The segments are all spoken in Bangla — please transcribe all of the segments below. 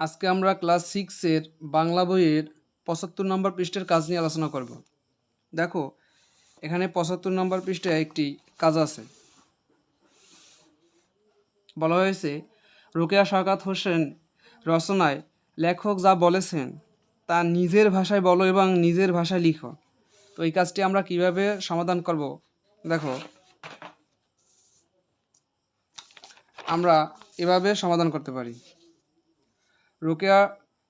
আজকে আমরা ক্লাস সিক্সের বাংলা বইয়ের পঁচাত্তর নম্বর পৃষ্ঠের কাজ নিয়ে আলোচনা করব। দেখো, এখানে পঁচাত্তর নম্বর পৃষ্ঠায় একটি কাজ আছে। বলা হয়েছে, রোকেয়া শওকাত হোসেন রচনায় লেখক যা বলেছেন, তা নিজের ভাষায় বলো এবং নিজের ভাষায় লিখো। তো এই কাজটি আমরা কীভাবে সমাধান করব? দেখো, আমরা এভাবে সমাধান করতে পারি। রোকেয়া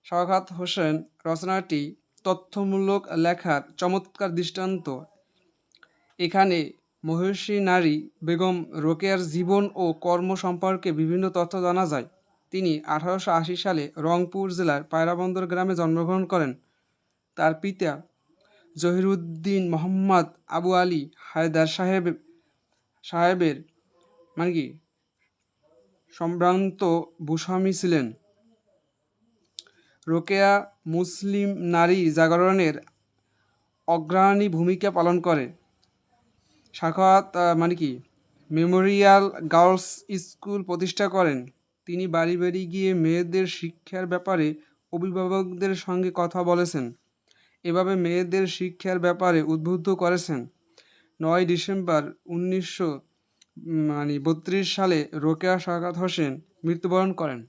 শওকাত হোসেন রচনাটি তথ্যমূলক লেখার চমৎকার দৃষ্টান্ত। এখানে মহিষী নারী বেগম রোকেয়ার জীবন ও কর্ম সম্পর্কে বিভিন্ন তথ্য জানা যায়। তিনি আঠারোশো আশি সালে রংপুর জেলার পায়রাবন্দর গ্রামে জন্মগ্রহণ করেন। তার পিতা জহিরুদ্দিন মোহাম্মদ আবু আলী হায়দার সাহেব, সাহেবের মানে কি, সম্ভ্রান্ত ভূস্বামী ছিলেন। রোকেয়া মুসলিম নারী জাগরণের অগ্রণী ভূমিকা পালন করে। সাখাওয়াত মানে কি? মেমোরিয়াল গার্লস স্কুল প্রতিষ্ঠা করেন। তিনি বাড়ি বাড়ি গিয়ে মেয়েদের শিক্ষার ব্যাপারে অভিভাবকদের সঙ্গে কথা বলেছেন। এভাবে মেয়েদের শিক্ষার ব্যাপারে উদ্বুদ্ধ করেছেন। নয় ডিসেম্বর উনিশশো মানে বত্রিশ সালে রোকেয়া সাকাত হোসেন মৃত্যুবরণ করেন।